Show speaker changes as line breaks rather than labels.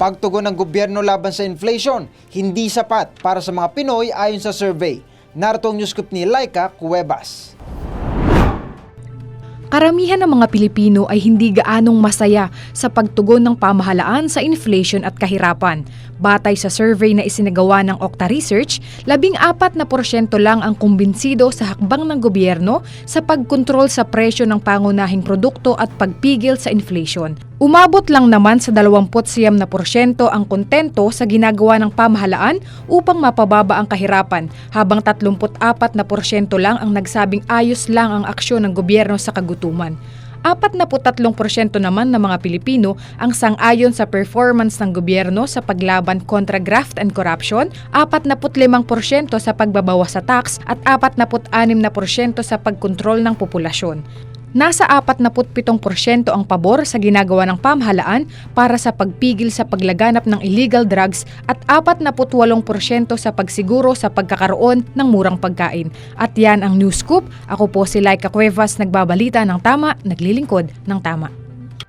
pagtugon ng gobyerno laban sa inflation, hindi sapat para sa mga Pinoy ayon sa survey. Narito ang newscoop ni Laika Cuevas.
Karamihan ng mga Pilipino ay hindi gaanong masaya sa pagtugon ng pamahalaan sa inflation at kahirapan. Batay sa survey na isinagawa ng Okta Research, labing apat na porsyento lang ang kumbinsido sa hakbang ng gobyerno sa pagkontrol sa presyo ng pangunahing produkto at pagpigil sa inflation. Umabot lang naman sa 29 na porsyento ang kontento sa ginagawa ng pamahalaan upang mapababa ang kahirapan, habang 34 na porsyento lang ang nagsabing ayos lang ang aksyon ng gobyerno sa kagutuman. 43% naman ng mga Pilipino ang sang-ayon sa performance ng gobyerno sa paglaban kontra graft and corruption, 45% sa pagbabawas sa tax at 46% sa pagkontrol ng populasyon. Nasa 47% ang pabor sa ginagawa ng pamahalaan para sa pagpigil sa paglaganap ng illegal drugs at 48% sa pagsiguro sa pagkakaroon ng murang pagkain. At yan ang News Scoop. Ako po si Laika Cuevas, nagbabalita ng tama, naglilingkod ng tama.